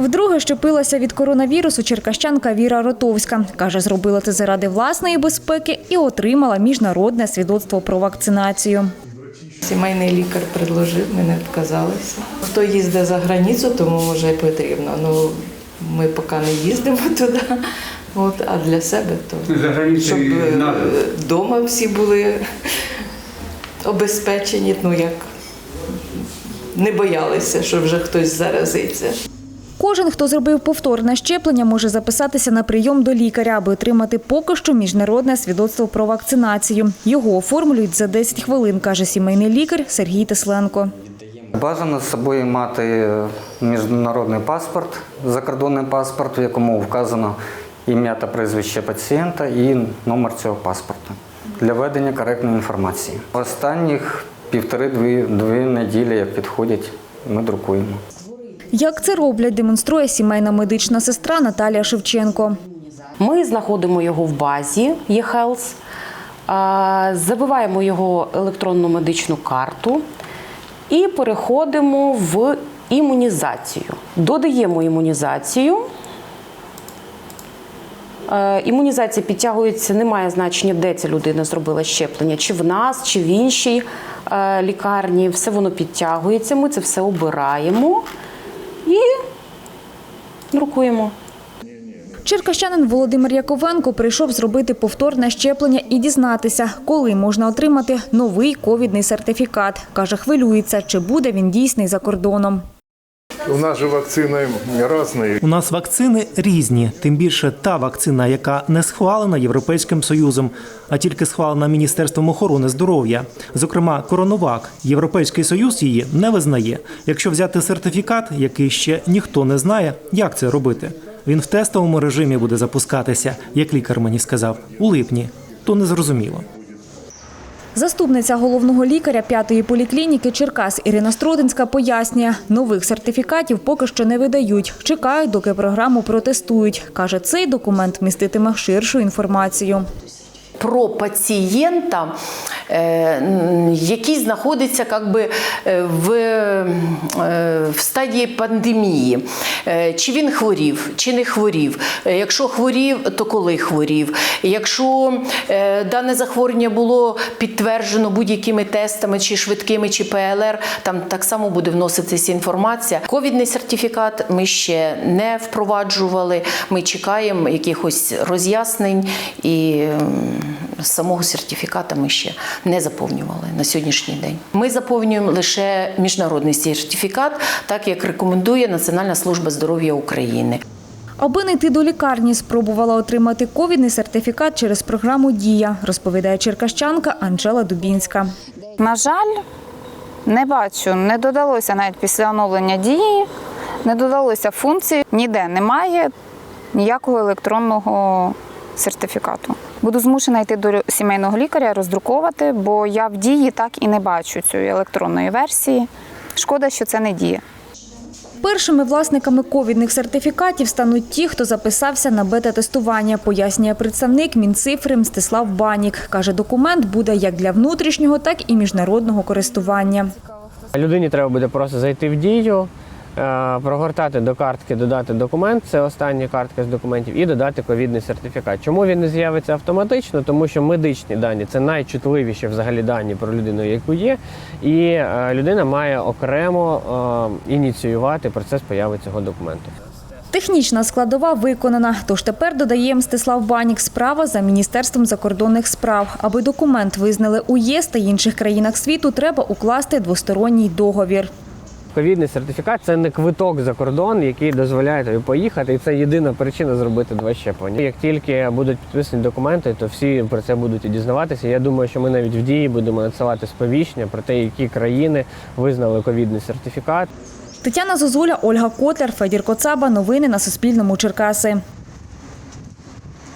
Вдруге щепилася від коронавірусу черкащанка Віра Ротовська. Каже, зробила це заради власної безпеки і отримала міжнародне свідоцтво про вакцинацію. Сімейний лікар предложив, ми не відказалися. Хто їздить за границю, тому може потрібно. Ну, ми поки не їздимо туди. От, а для себе то За щоб вдома всі були обезпечені, ну як не боялися, що вже хтось заразиться. Кожен, хто зробив повторне щеплення, може записатися на прийом до лікаря, аби отримати поки що міжнародне свідоцтво про вакцинацію. Його оформлюють за 10 хвилин, каже сімейний лікар Сергій Тесленко. Бажано з собою мати міжнародний паспорт, закордонний паспорт, в якому вказано ім'я та прізвище пацієнта і номер цього паспорта для ведення коректної інформації. Останніх півтори-дві дві неділі, як підходять, ми друкуємо. Як це роблять, демонструє сімейна медична сестра Наталія Шевченко. Ми знаходимо його в базі eHealth, забиваємо його електронну медичну карту і переходимо в імунізацію. Додаємо імунізацію. Е, Імунізація підтягується, немає значення, де ця людина зробила щеплення, чи в нас, чи в іншій е, лікарні. Все воно підтягується. Ми це все обираємо друкуємо. Черкащанин Володимир Яковенко прийшов зробити повторне щеплення і дізнатися, коли можна отримати новий ковідний сертифікат. Каже, хвилюється, чи буде він дійсний за кордоном. У нас же вакцины разные. У нас вакцини різні, тим більше та вакцина, яка не схвалена Європейським Союзом, а тільки схвалена Міністерством охорони здоров'я. Зокрема, Коронавак. Європейський Союз її не визнає. Якщо взяти сертифікат, який ще ніхто не знає, як це робити. Він в тестовому режимі буде запускатися, як лікар мені сказав, у липні. То незрозуміло. Заступниця головного лікаря п'ятої поліклініки Черкас Ірина Стродинська пояснює, нових сертифікатів поки що не видають. Чекають, доки програму протестують. Каже, цей документ міститиме ширшу інформацію. Про пацієнта, е, який знаходиться как би, е, в, е, в стадії пандемії. Чи він хворів, чи не хворів. Якщо хворів, то коли хворів. Якщо дане захворювання було підтверджено будь-якими тестами, чи швидкими, чи ПЛР, там так само буде вноситися інформація. Ковідний сертифікат ми ще не впроваджували. Ми чекаємо якихось роз'яснень і самого сертифіката ми ще не заповнювали на сьогоднішній день. Ми заповнюємо лише міжнародний сертифікат, так як рекомендує Національна служба здоров'я України. Аби не йти до лікарні, спробувала отримати ковідний сертифікат через програму Дія, розповідає черкащанка Анжела Дубінська. На жаль, не бачу, не додалося навіть після оновлення дії, не додалося функції, ніде немає ніякого електронного сертифікату. Буду змушена йти до сімейного лікаря роздруковувати, бо я в дії так і не бачу цієї електронної версії. Шкода, що це не діє. Першими власниками ковідних сертифікатів стануть ті, хто записався на бета-тестування, пояснює представник Мінцифри Мстислав Банік. Каже, документ буде як для внутрішнього, так і міжнародного користування. Людині треба буде просто зайти в дію, прогортати до картки, додати документ, це остання картка з документів, і додати ковідний сертифікат. Чому він не з'явиться автоматично? Тому що медичні дані це найчутливіші взагалі дані про людину, яку є, і е, людина має окремо е, ініціювати процес появи цього документу. Технічна складова виконана, тож тепер, додає Мстислав Банік, справа за Міністерством закордонних справ. Аби документ визнали у ЄС та інших країнах світу, треба укласти двосторонній договір. Ковідний сертифікат це не квиток за кордон, який дозволяє тобі поїхати, і це єдина причина зробити два щеплення. Як тільки будуть підписані документи, то всі про це будуть і дізнаватися. Я думаю, що ми навіть в дії будемо надсилати сповіщення про те, які країни визнали ковідний сертифікат. Тетяна Зозуля, Ольга Котлер, Федір Коцаба. Новини на Суспільному. Черкаси.